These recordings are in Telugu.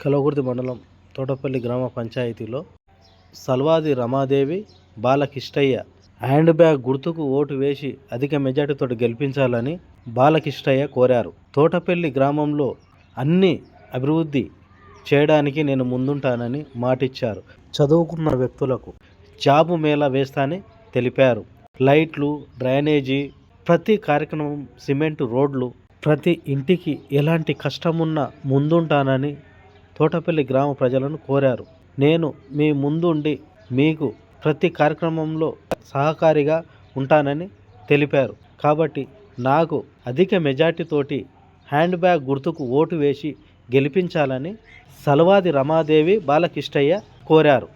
కలవకుర్తి మండలం తోటపల్లి గ్రామ పంచాయతీలో సల్వాది రమాదేవి బాలకిష్టయ్య హ్యాండ్ బ్యాగ్ గుర్తుకు ఓటు వేసి అధిక మెజార్టీతో గెలిపించాలని బాలకిష్టయ్య కోరారు. తోటపల్లి గ్రామంలో అన్ని అభివృద్ధి చేయడానికి నేను ముందుంటానని మాటిచ్చారు. చదువుకున్న వ్యక్తులకు జాబు మేళా వేస్తానని తెలిపారు. లైట్లు డ్రైనేజీ ప్రతి కార్యక్రమం సిమెంట్ రోడ్లు ప్రతి ఇంటికి ఎలాంటి కష్టమున్నా ముందుంటానని తోటపల్లి గ్రామ ప్రజలను కోరారు. నేను మీ ముందుండి మీకు ప్రతి కార్యక్రమంలో సహకారిగా ఉంటానని తెలిపారు. కాబట్టి నాకు అధిక మెజార్టీతోటి హ్యాండ్ బ్యాగ్ గుర్తుకు ఓటు వేసి గెలిపించాలని సలవాది రమాదేవి బాలకిష్టయ్య కోరారు.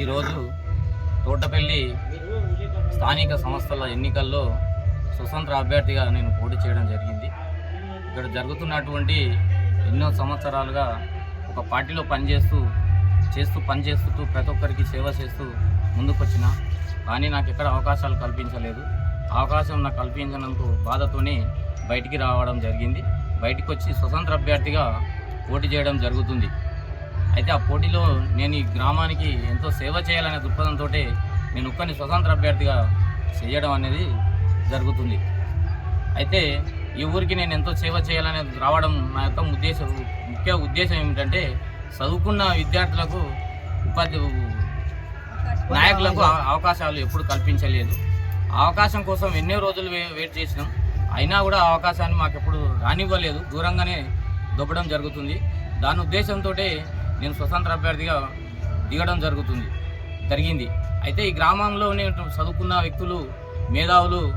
ఈరోజు తోటపల్లి స్థానిక సంస్థల ఎన్నికల్లో స్వతంత్ర అభ్యర్థిగా నేను పోటీ చేయడం జరిగింది. ఇక్కడ జరుగుతున్నటువంటి ఎన్నో సంవత్సరాలుగా ఒక పార్టీలో పనిచేస్తూ చేస్తూ పనిచేస్తూ ప్రతి ఒక్కరికి సేవ చేస్తూ ముందుకొచ్చిన కానీ నాకు ఎక్కడ అవకాశాలు కల్పించలేదు. అవకాశం నాకు కల్పించినందుకు బాధతోనే బయటికి రావడం జరిగింది. బయటకు వచ్చి స్వతంత్ర అభ్యర్థిగా పోటీ చేయడం జరుగుతుంది. అయితే ఆ పోటీలో నేను ఈ గ్రామానికి ఎంతో సేవ చేయాలనే దృక్పథంతో నేను ఒక్కని స్వతంత్ర అభ్యర్థిగా చేయడం అనేది జరుగుతుంది. అయితే ఈ ఊరికి నేను ఎంతో సేవ చేయాలనే రావడం నా యొక్క ఉద్దేశం ముఖ్య ఉద్దేశం ఏమిటంటే చదువుకున్న విద్యార్థులకు ఉపాధి నాయకులకు అవ- అవకాశాలు ఎప్పుడు కల్పించలేదు. అవకాశం కోసం ఎన్నో రోజులు వెయిట్ చేసినాం. అయినా కూడా అవకాశాన్ని మాకు ఎప్పుడు రానివ్వలేదు. దూరంగానే దొబ్బడం జరుగుతుంది. దాని ఉద్దేశంతో నేను స్వతంత్ర అభ్యర్థిగా దిగడం జరుగుతుంది జరిగింది. అయితే ఈ గ్రామంలోనే చదువుకున్న వ్యక్తులు మేధావులు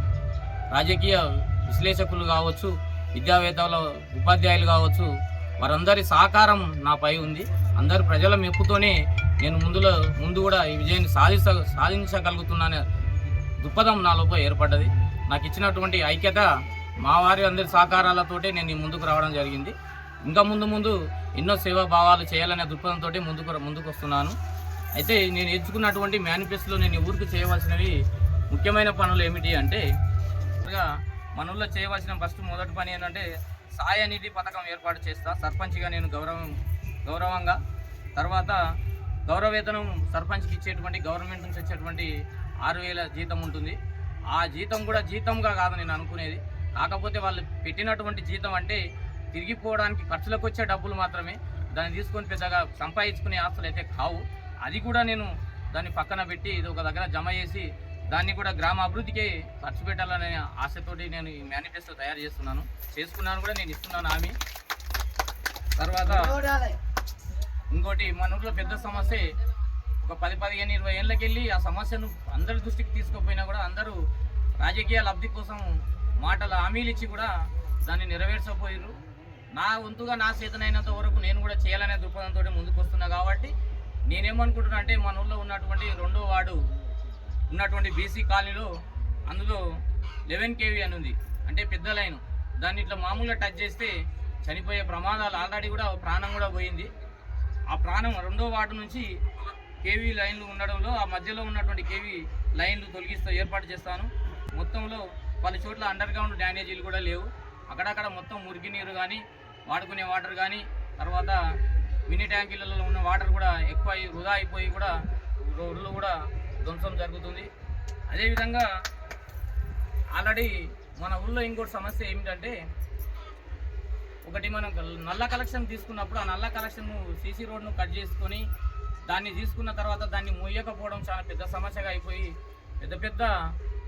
రాజకీయ విశ్లేషకులు కావచ్చు విద్యావేత్తల ఉపాధ్యాయులు కావచ్చు వారందరి సహకారం నాపై ఉంది. అందరి ప్రజల మెప్పుతోనే నేను ముందులో ముందు కూడా ఈ విజయాన్ని సాధించ సాధించగలుగుతున్నానే దృక్పథం నాలోపై ఏర్పడ్డది. నాకు ఇచ్చినటువంటి ఐక్యత మా వారి అందరి సహకారాలతోటే నేను ముందుకు రావడం జరిగింది. ఇంకా ముందు ముందు ఎన్నో సేవా భావాలు చేయాలనే దృక్పథంతో ముందుకు ముందుకు వస్తున్నాను అయితే నేను ఎంచుకున్నటువంటి మేనిఫెస్టోలో నేను ఊరికి చేయవలసినవి ముఖ్యమైన పనులు ఏమిటి అంటే ముందుగా మన ఊళ్ళో చేయవలసిన ఫస్ట్ మొదటి పని ఏంటంటే సాయ నిధి పథకం ఏర్పాటు చేస్తా. సర్పంచ్గా నేను గౌరవం గౌరవంగా. తర్వాత గౌరవేతనం సర్పంచ్కి ఇచ్చేటువంటి గవర్నమెంట్ నుంచి వచ్చేటువంటి ఆరు వేల జీతం ఉంటుంది. ఆ జీతం కూడా జీతంగా కాదు నేను అనుకునేది. కాకపోతే వాళ్ళు పెట్టినటువంటి జీతం అంటే తిరిగిపోవడానికి ఖర్చులకు వచ్చే డబ్బులు మాత్రమే. దాన్ని తీసుకొని పెద్దగా సంపాదించుకునే ఆస్తులు అయితే కావు. అది కూడా నేను దాన్ని పక్కన పెట్టి ఇది ఒక దగ్గర జమ చేసి దాన్ని కూడా గ్రామ అభివృద్ధికి ఖర్చు పెట్టాలనే ఆశతోటి నేను ఈ మేనిఫెస్టో తయారు చేస్తున్నాను. చేసుకున్నాను కూడా నేను ఇస్తున్నాను హామీ. తర్వాత ఇంకోటి మన ఊర్లో పెద్ద సమస్య ఒక పది పదిహేను ఇరవై ఏళ్ళకెళ్ళి ఆ సమస్యను అందరి దృష్టికి తీసుకుపోయినా కూడా అందరూ రాజకీయ లబ్ధి కోసం మాటల హామీలు ఇచ్చి కూడా దాన్ని నెరవేర్చకపోయారు నా వంతుగా నా చేతనైనంత వరకు నేను కూడా చేయాలనే దృక్పథంతో ముందుకు వస్తున్నా కాబట్టి నేనేమనుకుంటున్నా అంటే మన ఊళ్ళో ఉన్నటువంటి రెండో వార్డు ఉన్నటువంటి బీసీ కాలనీలో అందులో లెవెన్ కేవీ అని ఉంది. అంటే పెద్ద లైన్. దాన్ని ఇట్లా మామూలుగా టచ్ చేస్తే చనిపోయే ప్రమాదాలు ఆల్రెడీ కూడా ప్రాణం కూడా పోయింది. ఆ ప్రాణం రెండో వార్డు నుంచి కేవీ లైన్లు ఉండడంలో ఆ మధ్యలో ఉన్నటువంటి కేవీ లైన్లు తొలగిస్తూ ఏర్పాటు చేస్తాను. మొత్తంలో పలు చోట్ల అండర్ గ్రౌండ్ డ్యానేజీలు కూడా లేవు. అక్కడక్కడ మొత్తం మురికి నీరు కానీ వాడుకునే వాటర్ కానీ తర్వాత మినీ ట్యాంకీలలో ఉన్న వాటర్ కూడా ఎక్కువ అయి వృధా అయిపోయి కూడా రోడ్లు కూడా ధ్వంసం జరుగుతుంది. అదేవిధంగా ఆల్రెడీ మన ఊళ్ళో ఇంకోటి సమస్య ఏమిటంటే ఒకటి మనం నల్ల కలెక్షన్ తీసుకున్నప్పుడు ఆ నల్ల కలెక్షన్ సీసీ రోడ్ను కట్ చేసుకొని దాన్ని తీసుకున్న తర్వాత దాన్ని మూయకపోవడం చాలా పెద్ద సమస్యగా అయిపోయి పెద్ద పెద్ద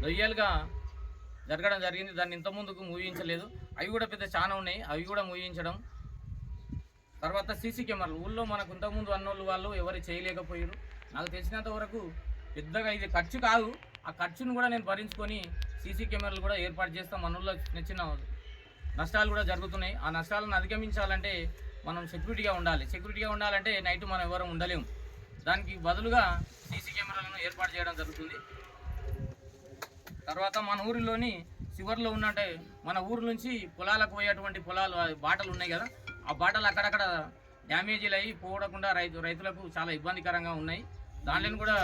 రొయ్యలుగా జరగడం జరిగింది. దాన్ని ఇంత ముందుకు మూయించలేదు. అవి కూడా పెద్ద చాలా ఉన్నాయి. అవి కూడా మూయించడం. తర్వాత సీసీ కెమెరాలు. ఊళ్ళో మనకు ఇంతకుముందు అన్నోళ్ళు వాళ్ళు ఎవరు చేయలేకపోయారు నాకు తెలిసినంత వరకు పెద్దగా ఇది ఖర్చు కాదు. ఆ ఖర్చును కూడా నేను భరించుకొని సీసీ కెమెరాలు కూడా ఏర్పాటు చేస్తాం. మన ఊళ్ళో నష్టాలు కూడా జరుగుతున్నాయి. ఆ నష్టాలను అధిగమించాలంటే మనం సెక్యూరిటీగా ఉండాలి. సెక్యూరిటీగా ఉండాలంటే నైట్ మనం ఎవరు ఉండలేము. దానికి బదులుగా సీసీ కెమెరాలను ఏర్పాటు చేయడం జరుగుతుంది. తర్వాత మన ఊరిలోని చివరిలో ఉన్నట్టే మన ఊరు నుంచి పొలాలకు పోయేటువంటి పొలాలు బాటలు ఉన్నాయి కదా. ఆ బాటలు అక్కడక్కడ డ్యామేజీలు అయ్యి పోవకుండా రైతు రైతులకు చాలా ఇబ్బందికరంగా ఉన్నాయి. దానిలో కూడా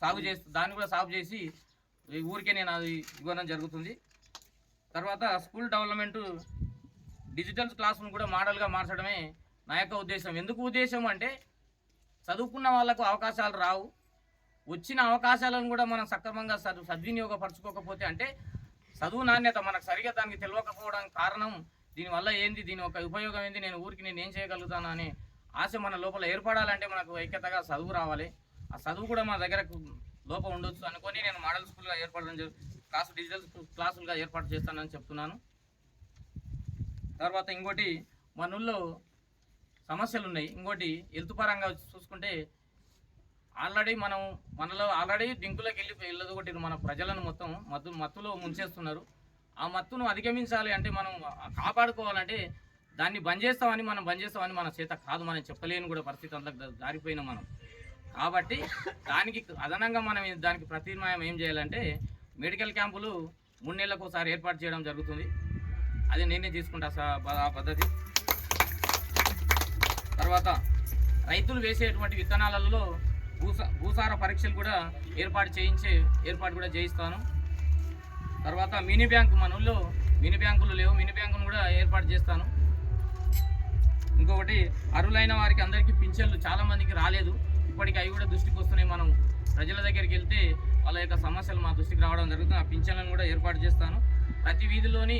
సాగు చేస్తూ దాన్ని కూడా సాగు చేసి ఊరికే నేను అది ఇవ్వడం జరుగుతుంది. తర్వాత స్కూల్ డెవలప్మెంట్ డిజిటల్ క్లాసును కూడా మోడల్గా మార్చడమే నా యొక్క ఉద్దేశం. ఎందుకు ఉద్దేశం అంటే చదువుకున్న వాళ్ళకు అవకాశాలు రావు. వచ్చిన అవకాశాలను కూడా మనం సక్రమంగా సద్ సద్వినియోగపరచుకోకపోతే అంటే చదువు నాణ్యత మనకు సరిగా దానికి తెలియకపోవడానికి కారణం దీనివల్ల ఏంది? దీని యొక్క ఉపయోగం ఏంది? నేను ఊరికి నేను ఏం చేయగలుగుతాను అనే ఆశ మన లోపల ఏర్పడాలంటే మనకు ఐక్యతగా చదువు రావాలి. ఆ చదువు కూడా మా దగ్గర లోపం ఉండొచ్చు అనుకొని నేను మోడల్ స్కూల్గా ఏర్పడడం క్లాసు డిజిటల్ క్లాసులుగా ఏర్పాటు చేస్తానని చెప్తున్నాను. తర్వాత ఇంకోటి మన ఊళ్ళో సమస్యలు ఉన్నాయి. ఇంకోటి హెల్త్ పరంగా చూసుకుంటే ఆల్రెడీ మనం మనలో ఆల్రెడీ డింకులోకి వెళ్ళి వెళ్ళదు ఒకటి మన ప్రజలను మొత్తం మత్తు మత్తులో ముంచేస్తున్నారు. ఆ మత్తును అధిగమించాలి అంటే మనం కాపాడుకోవాలంటే దాన్ని బంద్ చేస్తామని మనం బంద్ చేస్తామని మన చేత కాదు మనం చెప్పలేని కూడా పరిస్థితి అంతా జారిపోయినా మనం. కాబట్టి దానికి అదనంగా మనం దానికి ప్రత్యామ్నాయం ఏం చేయాలంటే మెడికల్ క్యాంపులు మూడు నెలలకు ఒకసారి ఏర్పాటు చేయడం జరుగుతుంది. అది నేనే తీసుకుంటా సా- ఆ పద్ధతి. తర్వాత రైతులు వేసేటువంటి విత్తనాలలో భూసా భూసార పరీక్షలు కూడా ఏర్పాటు చేయించే ఏర్పాటు కూడా చేయిస్తాను. తర్వాత మినీ బ్యాంకు మన ఊళ్ళో మినీ బ్యాంకులు లేవు. మినీ బ్యాంకును కూడా ఏర్పాటు చేస్తాను. ఇంకొకటి అరులైన వారికి అందరికీ పింఛన్లు చాలామందికి రాలేదు. ఇప్పటికి అవి కూడా దృష్టికి వస్తున్నాయి. మనం ప్రజల దగ్గరికి వెళ్తే వాళ్ళ యొక్క సమస్యలు మా దృష్టికి రావడం జరుగుతుంది. ఆ పింఛన్లను కూడా ఏర్పాటు చేస్తాను. ప్రతి వీధిలోని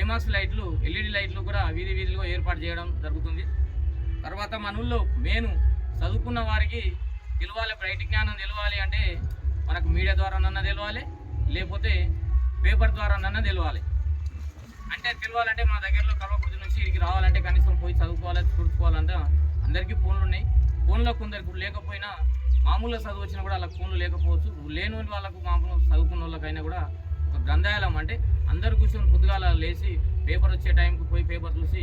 ఐమాక్స్ లైట్లు ఎల్ఈడి లైట్లు కూడా వీధి వీధిలో ఏర్పాటు చేయడం జరుగుతుంది. తర్వాత మన ఊళ్ళో మెయిన్ చదువుకున్న వారికి తెలవాలి బయట జ్ఞానం తెలవాలి అంటే మనకు మీడియా ద్వారా నన్న తెలవాలి లేకపోతే పేపర్ ద్వారా నన్న తెలవాలి. అంటే తెలవాలంటే మా దగ్గరలో కల్వకుర్తి నుంచి ఇక్కడికి రావాలంటే కనీసం పోయి చదువుకోవాలి చూసుకోవాలంటే అందరికీ ఫోన్లు ఉన్నాయి. ఫోన్లో కొందరికి లేకపోయినా మామూలుగా చదువు వచ్చినా కూడా వాళ్ళకి ఫోన్లు లేకపోవచ్చు. లేని వాళ్ళకు మామూలు చదువుకున్న వాళ్ళకైనా కూడా ఒక గ్రంథాలయం అంటే అందరు కూర్చొని పొద్దుగాల లేచి పేపర్ వచ్చే టైంకి పోయి పేపర్ చూసి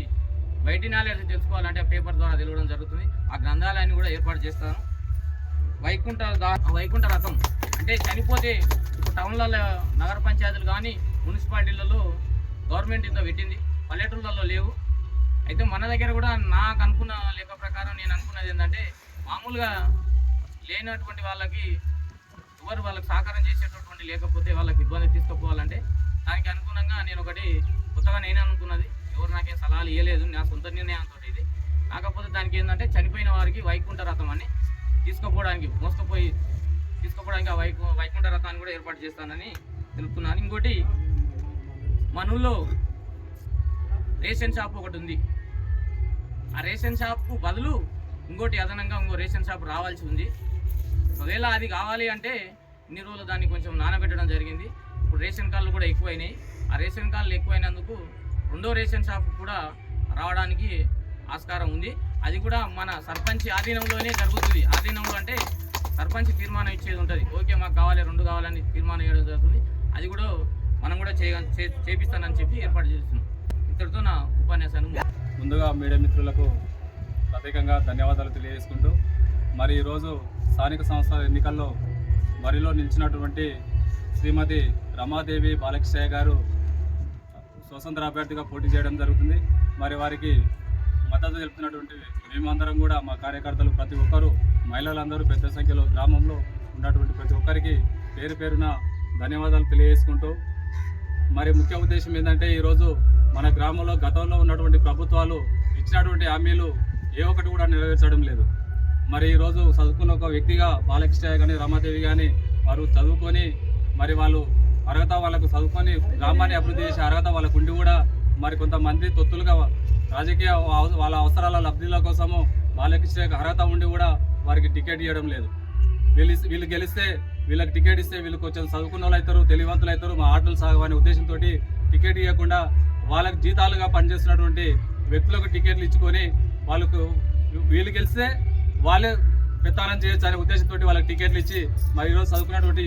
బయటి నాలెడ్జ్ తెలుసుకోవాలంటే ఆ పేపర్ ద్వారా తెలియడం జరుగుతుంది. ఆ గ్రంథాలయాన్ని కూడా ఏర్పాటు చేస్తాను. వైకుంఠ వైకుంఠ రథం అంటే చనిపోతే టౌన్లలో నగర పంచాయతీలు కానీ మున్సిపాలిటీలలో గవర్నమెంట్ ఇంత పెట్టింది. పల్లెటూళ్ళల్లో లేవు. అయితే మన దగ్గర కూడా నాకు అనుకున్న లెక్క ప్రకారం నేను అనుకున్నది ఏంటంటే మామూలుగా లేనటువంటి వాళ్ళకి ఎవరు వాళ్ళకి సహకారం చేసేటటువంటి లేకపోతే వాళ్ళకి ఇబ్బంది తీసుకుపోవాలంటే దానికి అనుగుణంగా నేను ఒకటి కొత్తగా నేనే అనుకున్నది ఎవరు నాకేం సలహాలు ఇవ్వలేదు నా సొంత నిర్ణయంతో ఇది. కాకపోతే దానికి ఏంటంటే చనిపోయిన వారికి వైకుంఠ రథం అని తీసుకుపోవడానికి మోసుకుపోయి తీసుకుపోవడానికి ఆ వైకు వైకుంఠ రథాన్ని కూడా ఏర్పాటు చేస్తానని తెలుపుతున్నాను. ఇంకోటి మనలో రేషన్ షాప్ ఒకటి ఉంది. ఆ రేషన్ షాప్కు బదులు ఇంకోటి అదనంగా ఇంకో రేషన్ షాప్ రావాల్సి ఉంది. ఒకవేళ అది కావాలి అంటే ఇన్ని రోజులు దాన్ని కొంచెం నానబెట్టడం జరిగింది. ఇప్పుడు రేషన్ కార్డులు కూడా ఎక్కువైనాయి. ఆ రేషన్ కార్డులు ఎక్కువైనందుకు రెండో రేషన్ షాప్ కూడా రావడానికి ఆస్కారం ఉంది. అది కూడా మన సర్పంచ్ ఆధీనంలోనే జరుగుతుంది. ఆధీనంలో అంటే సర్పంచ్ తీర్మానం ఇచ్చేది ఉంటుంది. ఓకే మాకు కావాలి రెండు కావాలని తీర్మానం చేయడం జరుగుతుంది. అది కూడా మనం కూడా చేయ చేపిస్తానని చెప్పి ఏర్పాటు చేస్తున్నాం. ఇంతటితో నా ఉపన్యాసాన్ని ముందుగా మీడియా మిత్రులకు ప్రత్యేకంగా ధన్యవాదాలు తెలియజేసుకుంటూ మరి ఈరోజు స్థానిక సంస్థల ఎన్నికల్లో బరిలో నిలిచినటువంటి శ్రీమతి రమాదేవి బాలకృష్ణయ్య గారు స్వతంత్ర అభ్యర్థిగా పోటీ చేయడం జరుగుతుంది. మరి వారికి మద్దతు తెలుపుతున్నటువంటి మేమందరం కూడా మా కార్యకర్తలు ప్రతి ఒక్కరూ మహిళలందరూ పెద్ద సంఖ్యలో గ్రామంలో ఉన్నటువంటి ప్రతి ఒక్కరికి పేరు పేరున ధన్యవాదాలు తెలియజేసుకుంటూ మరి ముఖ్య ఉద్దేశం ఏంటంటే ఈరోజు మన గ్రామంలో గతంలో ఉన్నటువంటి ప్రభుత్వాలు ఇచ్చినటువంటి హామీలు ఏ ఒక్కటి కూడా నెరవేర్చడం లేదు. మరి ఈరోజు చదువుకున్న ఒక వ్యక్తిగా బాలకృష్ణ కానీ రమాదేవి కానీ వారు చదువుకొని మరి వాళ్ళు అర్హత వాళ్ళకు చదువుకొని గ్రామాన్ని అభివృద్ధి చేసే అర్హత వాళ్ళకు ఉండి కూడా మరి కొంతమంది తొత్తులుగా రాజకీయ అవ- వాళ్ళ అవసరాల లబ్ధిల కోసము బాలకృష్ణ అర్హత ఉండి కూడా వారికి టికెట్ ఇవ్వడం లేదు. వీళ్ళు వీళ్ళు గెలిస్తే వీళ్ళకి టికెట్ ఇస్తే వీళ్ళు కొంచెం చదువుకున్న వాళ్ళు అవుతారు తెలివంతులు అవుతారు మా ఆటలు సాగవనే ఉద్దేశంతో టికెట్ ఇవ్వకుండా వాళ్ళకి జీతాలుగా పనిచేస్తున్నటువంటి వ్యక్తులకు టికెట్లు ఇచ్చుకొని వాళ్ళకు వీళ్ళు గెలిస్తే వాళ్ళే పెత్తానం చేయొచ్చు అనే ఉద్దేశంతో వాళ్ళకి టికెట్లు ఇచ్చి మరి ఈరోజు చదువుకున్నటువంటి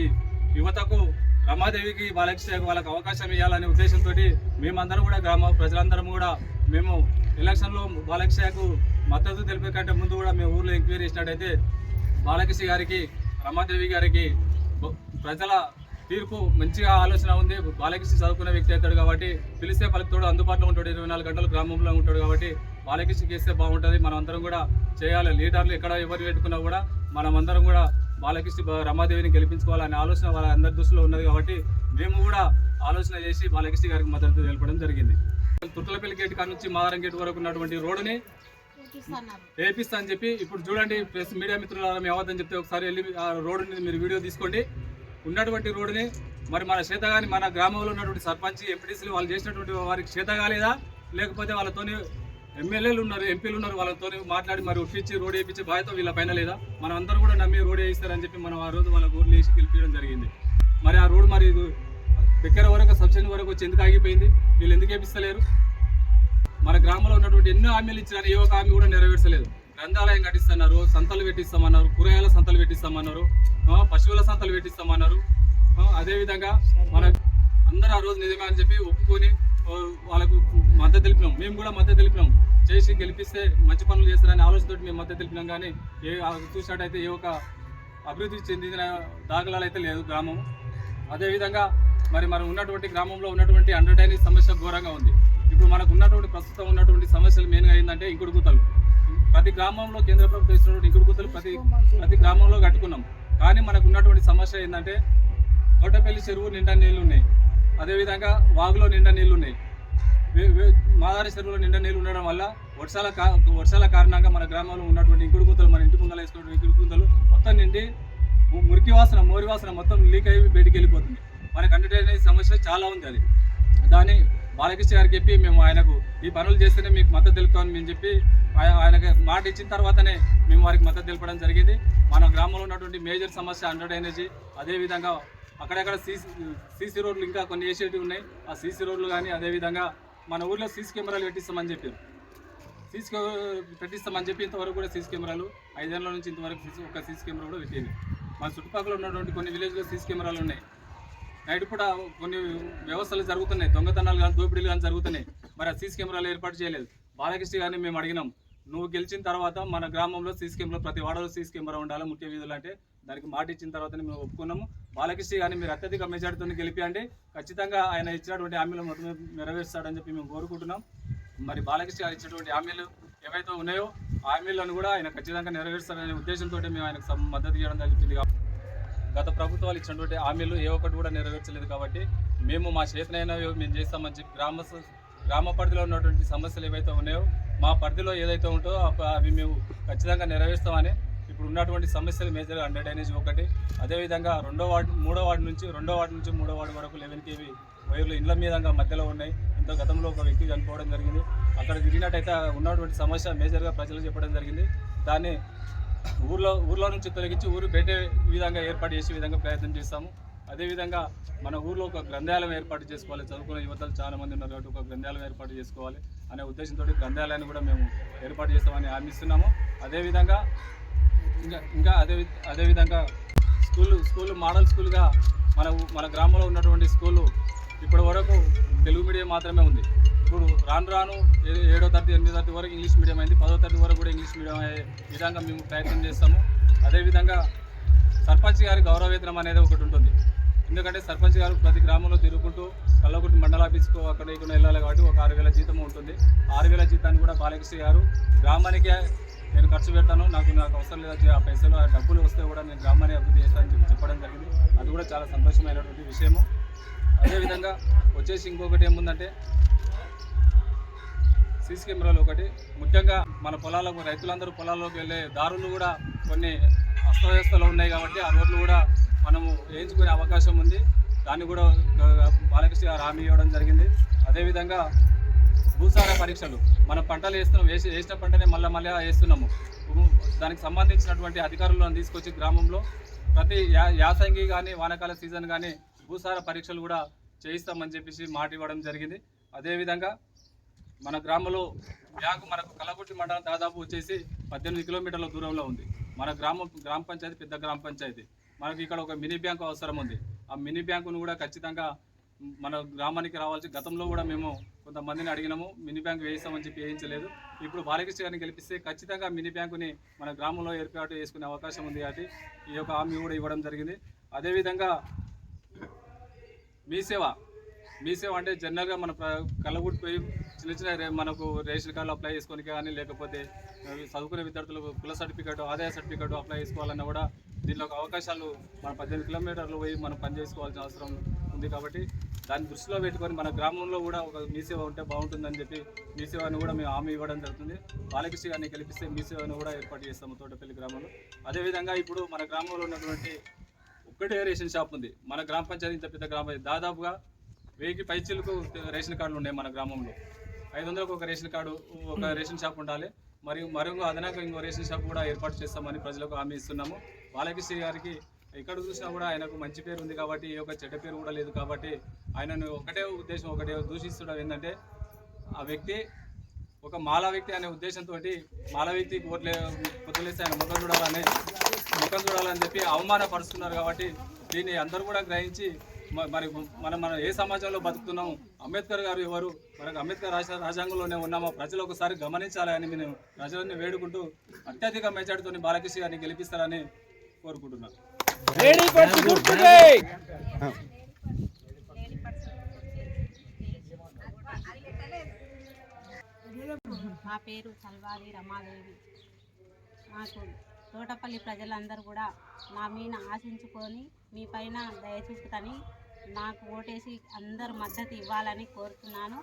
యువతకు రమాదేవికి వాళ్ళకి వాళ్ళకి అవకాశం ఇవ్వాలనే ఉద్దేశంతో మేమందరం కూడా గ్రామ ప్రజలందరం కూడా మేము ఎలక్షన్లో బాలకృష్ణకు మద్దతు తెలిపే కంటే ముందు కూడా మేము ఊర్లో ఎంక్వైరీ చేసినట్టయితే బాలకృష్ణ గారికి రమాదేవి గారికి ప్రజల తీర్పు మంచిగా ఆలోచన ఉంది. బాలకృష్ణ చదువుకున్న వ్యక్తి అవుతాడు కాబట్టి పిలిస్తే పలుకుతాడు అందుబాటులో ఉంటాడు. ఇరవై నాలుగు గంటలు గ్రామంలో ఉంటాడు కాబట్టి బాలకృష్ణకి ఇస్తే బాగుంటుంది. మనం అందరం కూడా చేయాలి. లీడర్లు ఎక్కడ ఎవరు పెట్టుకున్నా కూడా మనం అందరం కూడా బాలకృష్ణ రమాదేవిని గెలిపించుకోవాలనే ఆలోచన వాళ్ళ అందరి దృష్టిలో ఉన్నది కాబట్టి మేము కూడా ఆలోచన చేసి బాలకృష్ణ గారికి మద్దతు తెలపడం జరిగింది. తుర్కలపల్లి గేట్ కాడ నుంచి మాదారం గేట్ వరకు ఉన్నటువంటి రోడ్డుని వేపిస్తా అని చెప్పి ఇప్పుడు చూడండి ప్రెస్ మీడియా మిత్రులు మేము అవద్దని చెప్తే ఒకసారి వెళ్ళి ఆ రోడ్డుని మీరు వీడియో తీసుకోండి. ఉన్నటువంటి రోడ్డుని మరి మన చేత కానీ మన గ్రామంలో ఉన్నటువంటి సర్పంచ్ ఎంపీటీసీలు వాళ్ళు చేసినటువంటి వారికి చేత కాలేదా? లేకపోతే వాళ్ళతోని ఎమ్మెల్యేలు ఉన్నారు ఎంపీలు ఉన్నారు వాళ్ళతో మాట్లాడి మరి ఒప్పించి రోడ్ వేయించి బాధ్యత వీళ్ళ పైన లేదా? మనం అందరూ కూడా నమ్మి రోడ్ వేయిస్తారని చెప్పి మనం ఆ రోజు వాళ్ళ ఊర్లు వేసి గెలిపించడం జరిగింది. మరి ఆ రోడ్ మరి దగ్గర వరకు సబ్సిడీ వరకు వచ్చి ఎందుకు ఆగిపోయింది? వీళ్ళు ఎందుకు వేపిస్తలేరు? మన గ్రామంలో ఉన్నటువంటి ఎన్నో హామీలు ఇచ్చినా ఏ ఒక హామీ కూడా నెరవేర్చలేదు. గ్రంథాలయం కట్టిస్తున్నారు సంతలు పెట్టిస్తామన్నారు కూరగాయల సంతలు పెట్టిస్తామన్నారు పశువుల సంతలు పెట్టిస్తామన్నారు. అదేవిధంగా మన అందరూ ఆ రోజు నిజమే అని చెప్పి ఒప్పుకొని వాళ్ళకు మద్దతు తెలిపినాం. మేము కూడా మద్దతు తెలిపినాం. చేసి గెలిపిస్తే మంచి పనులు చేస్తారని ఆలోచనతో మేము మద్దతు తెలిపినాం కానీ ఏ చూసినట్టయితే ఏ ఒక అభివృద్ధి చెందిన దాఖలాలు అయితే లేదు గ్రామం. అదేవిధంగా మరి మనం ఉన్నటువంటి గ్రామంలో ఉన్నటువంటి అండర్టైనింగ్ సమస్య ఘోరంగా ఉంది. ఇప్పుడు మనకు ఉన్నటువంటి ప్రస్తుతం ఉన్నటువంటి సమస్యలు మెయిన్గా ఏంటంటే ఇంకుడు గుత్తలు ప్రతి గ్రామంలో కేంద్ర ప్రభుత్వం ఇస్తున్నటువంటి ఇగుడు గుర్తులు ప్రతి ప్రతి గ్రామంలో కట్టుకున్నాం. కానీ మనకు ఉన్నటువంటి సమస్య ఏంటంటే తోటపల్లి చెరువు నిండా నీళ్ళు ఉన్నాయి అదేవిధంగా వాగులో నిండా నీళ్ళు ఉన్నాయి వే- వే- మాదారి చెరువులో నిండా నీళ్ళు ఉండడం వల్ల వర్షాల వర్షాల కారణంగా మన గ్రామంలో ఉన్నటువంటి ఇంకుడు గుంతలు మన ఇంటి ముంగల వేసుకున్నటువంటి ఇంకుడు గుంతలు మొత్తం నిండి మురికి వాసన మోరి వాసన మొత్తం లీక్ అయ్యి బయటికి వెళ్ళిపోతుంది. మనకు అండర్టైన్ సమస్య చాలా ఉంది అది. దాన్ని బాలకృష్ణ గారికి చెప్పి మేము ఆయనకు ఈ పనులు చేస్తేనే మీకు మద్దతు తెలుపుతామని మేము చెప్పి ఆయనకు మాట ఇచ్చిన తర్వాతనే మేము వారికి మద్దతు తెలపడం జరిగింది. మన గ్రామంలో ఉన్నటువంటి మేజర్ సమస్య అండర్ ఎనర్జీ. అదేవిధంగా అక్కడక్కడ సీసీ సీసీ రోడ్లు ఇంకా కొన్ని వేసేటివి ఉన్నాయి. ఆ సీసీ రోడ్లు కానీ అదేవిధంగా మన ఊర్లో సీసీ కెమెరాలు పెట్టిస్తామని చెప్పారు. సీసీ పెట్టిస్తామని చెప్పి ఇంతవరకు కూడా సీసీ కెమెరాలు ఐదేళ్ళ నుంచి ఇంతవరకు ఒక సీసీ కెమెరా కూడా పెట్టింది. మన చుట్టుపక్కల ఉన్నటువంటి కొన్ని విలేజ్లో సీసీ కెమెరాలు ఉన్నాయి. నైట్ పూట కొన్ని వ్యవస్థలు జరుగుతున్నాయి. దొంగతనాలు కానీ దోపిడీలు కానీ జరుగుతున్నాయి. మరి ఆ సీసీ కెమెరాలు ఏర్పాటు చేయలేదు. బాలకృష్ణ గారిని మేము అడిగినాం. నువ్వు గెలిచిన తర్వాత మన గ్రామంలో సీసీ కెమెరా ప్రతి వాడలో సీసీ కెమెరా ఉండాలి ముఖ్య వీధులు అంటే. దానికి మాట ఇచ్చిన తర్వాత మేము ఒప్పుకున్నాము. బాలకృష్ణ గారిని మీరు అత్యధిక మెజార్టీతో గెలిపియండి. ఖచ్చితంగా ఆయన ఇచ్చినటువంటి హామీలు మొత్తం నెరవేరుస్తాడని చెప్పి మేము కోరుకుంటున్నాం. మరి బాలకృష్ణ గారు ఇచ్చినటువంటి హామీలు ఏవైతే ఉన్నాయో ఆ హామీలను కూడా ఆయన ఖచ్చితంగా నెరవేరుస్తారనే ఉద్దేశంతో మేము ఆయనకు మద్దతు చేయడం జరిగింది. కాబట్టి గత ప్రభుత్వాలు ఇచ్చినటువంటి హామీలు ఏ ఒక్కటి కూడా నెరవేర్చలేదు కాబట్టి మేము మా చేతనైనా మేము చేస్తామని చెప్పి గ్రామ గ్రామ పరిధిలో ఉన్నటువంటి సమస్యలు ఏవైతే ఉన్నాయో మా పరిధిలో ఏదైతే ఉంటో అవి మేము ఖచ్చితంగా నెరవేరుస్తామని ఇప్పుడు ఉన్నటువంటి సమస్యలు మేజర్ అండర్ డ్రైనేజ్ ఒకటి అదేవిధంగా రెండో వార్డు మూడో వార్డు నుంచి రెండో వార్డు నుంచి మూడో వార్డు వరకు లెవెన్ కేవీ వైర్లు ఇండ్ల మీద మధ్యలో ఉన్నాయి. ఇంత గతంలో ఒక వ్యక్తి చనిపోవడం జరిగింది. అక్కడ తిరిగినట్టయితే ఉన్నటువంటి సమస్య మేజర్గా ప్రజలకు చెప్పడం జరిగింది. దాన్ని ఊర్లో ఊర్లో నుంచి తొలగించి ఊరు పెట్టే విధంగా ఏర్పాటు చేసే విధంగా ప్రయత్నం చేస్తాము. అదేవిధంగా మన ఊర్లో ఒక గ్రంథాలయం ఏర్పాటు చేసుకోవాలి. చదువుకునే యువతలు చాలామంది ఉన్నారు కాబట్టి ఒక గ్రంథాలయం ఏర్పాటు చేసుకోవాలి అనే ఉద్దేశంతో గ్రంథాలయాన్ని కూడా మేము ఏర్పాటు చేస్తామని హామీస్తున్నాము అదేవిధంగా ఇంకా ఇంకా అదే అదేవిధంగా స్కూల్ స్కూల్ మోడల్ స్కూల్గా మన ఊ- మన గ్రామంలో ఉన్నటువంటి స్కూలు ఇప్పటి వరకు తెలుగు మీడియం మాత్రమే ఉంది. ఇప్పుడు రాను రాను ఏడో తరగతి ఎనిమిదో తరగతి వరకు ఇంగ్లీష్ మీడియం అయింది. పదో తరగతి వరకు కూడా ఇంగ్లీష్ మీడియం అయ్యే విధంగా మేము ప్రయత్నం చేస్తాము. అదేవిధంగా సర్పంచ్ గారి గౌరవ వేతనం అనేది ఒకటి ఉంటుంది. ఎందుకంటే సర్పంచ్ గారు ప్రతి గ్రామంలో తిరుగుకుంటూ కల్లగుట్టి మండల ఆఫీస్కు అక్కడ ఇక్కడ వెళ్ళాలి కాబట్టి ఒక ఆరు వేల జీతం ఉంటుంది. ఆరు వేల జీతాన్ని కూడా బాలకృష్ణ గారు గ్రామానికే నేను ఖర్చు పెడతాను. నాకు నాకు అవసరం లేదు ఆ పైసలు ఆ డబ్బులు వస్తే కూడా నేను గ్రామాన్ని అభివృద్ధి చేస్తానని చెప్పి చెప్పడం జరిగింది. అది కూడా చాలా సంతోషమైనటువంటి విషయము. అదేవిధంగా వచ్చేసి ఇంకొకటి ఏముందంటే సీసీ కెమెరాలు ఒకటి. ముఖ్యంగా మన పొలాలకు రైతులందరూ పొలాల్లోకి వెళ్ళే దారులు కూడా కొన్ని అస్తవ్యస్తలు ఉన్నాయి కాబట్టి ఆ రోడ్లు కూడా మనము వేయించుకునే అవకాశం ఉంది. దాన్ని కూడా బాలకృష్ణ గారు హామీ ఇవ్వడం జరిగింది. అదేవిధంగా భూసార పరీక్షలు. మన పంటలు వేస్తున్నాం వేసి వేసిన పంటనే మళ్ళీ మళ్ళీ వేస్తున్నాము. దానికి సంబంధించినటువంటి అధికారులను తీసుకొచ్చి గ్రామంలో ప్రతి యా యాసంగి కానీ వానకాల సీజన్ కానీ భూసార పరీక్షలు కూడా చేయిస్తామని చెప్పేసి మాట ఇవ్వడం జరిగింది. అదేవిధంగా మన గ్రామంలో బ్యాంకు మనకు కలగుట్టి మండలం దాదాపు వచ్చేసి పద్దెనిమిది కిలోమీటర్ల దూరంలో ఉంది. మన గ్రామం గ్రామ పంచాయతీ పెద్ద గ్రామ పంచాయతీ. మనకి ఇక్కడ ఒక మినీ బ్యాంకు అవసరం ఉంది. ఆ మినీ బ్యాంకును కూడా ఖచ్చితంగా మన గ్రామానికి రావాల్సి గతంలో కూడా మేము కొంతమందిని అడిగినాము మినీ బ్యాంక్ వేయిస్తామని చెప్పి వేయించలేదు. ఇప్పుడు బాలకృష్ణ గారిని గెలిపిస్తే ఖచ్చితంగా మినీ బ్యాంకుని మన గ్రామంలో ఏర్పాటు చేసుకునే అవకాశం ఉంది కాబట్టి ఈ యొక్క హామీ కూడా ఇవ్వడం జరిగింది. అదేవిధంగా మీ సేవ మీసేవ అంటే జనరల్గా మన ప్ర- కళ్ళగుడి పోయి చిన్న చిన్న మనకు రేషన్ కార్డులు అప్లై చేసుకొని కానీ లేకపోతే చదువుకునే విద్యార్థులకు కుల సర్టిఫికేట్ ఆదాయ సర్టిఫికేట్ అప్లై చేసుకోవాలన్నా కూడా దీనిలో ఒక అవకాశాలు మన పద్దెనిమిది కిలోమీటర్లు పోయి మనం పని చేసుకోవాల్సిన అవసరం ఉంది కాబట్టి దాన్ని దృష్టిలో పెట్టుకొని మన గ్రామంలో కూడా ఒక మీసేవ ఉంటే బాగుంటుందని చెప్పి మీ కూడా మేము హామీ ఇవ్వడం జరుగుతుంది. బాలకృష్ణ గారిని కల్పిస్తే మీసేవను కూడా ఏర్పాటు చేస్తాము తోటపల్లి గ్రామంలో. అదేవిధంగా ఇప్పుడు మన గ్రామంలో ఉన్నటువంటి ఒక్కటే రేషన్ షాప్ ఉంది. మన గ్రామ పంచాయతీ ఇంత పెద్ద గ్రామ దాదాపుగా వెయ్యికి పైచీలకు రేషన్ కార్డులు ఉన్నాయి మన గ్రామంలో. ఐదు వందలకు ఒక రేషన్ కార్డు ఒక రేషన్ షాప్ ఉండాలి. మరియు మరొక అదనంగా ఇంకో రేషన్ షాప్ కూడా ఏర్పాటు చేస్తామని ప్రజలకు హామీ ఇస్తున్నాము. బాలకృష్ణ గారికి ఎక్కడ చూసినా కూడా ఆయనకు మంచి పేరు ఉంది కాబట్టి ఏ యొక్క చెడ్డ పేరు కూడా లేదు కాబట్టి ఆయనను ఒకటే ఉద్దేశం ఒకటే దూషిస్తుండడం ఏంటంటే ఆ వ్యక్తి ఒక మాల వ్యక్తి అనే ఉద్దేశంతో మాల వ్యక్తికి ఓట్లే పొద్దులేస్తే ఆయన ముఖం చూడాలని ముఖం చూడాలని చెప్పి అవమానపరుస్తున్నారు కాబట్టి దీన్ని అందరూ కూడా గ్రహించి మరి మనం మనం ఏ సమాజంలో బతుకుతున్నాం? అంబేద్కర్ గారు ఎవరు? మనకు అంబేద్కర్ రాజ రాజ్యాంగంలోనే ఉన్నామో? ప్రజలు ఒకసారి గమనించాలి అని నేను ప్రజలని వేడుకుంటూ అత్యధిక మెజార్టీతో బాలకృష్ణ గారిని గెలిపిస్తారని కోరుకుంటున్నాను. నా పేరు సల్వారి రమాదేవి. నాకు తోటపల్లి ప్రజలందరూ కూడా నా మీద ఆశించుకొని మీ పైన దయ చూపుతని నాకు ఓటేసి అందరూ మద్దతు ఇవ్వాలని కోరుతున్నాను.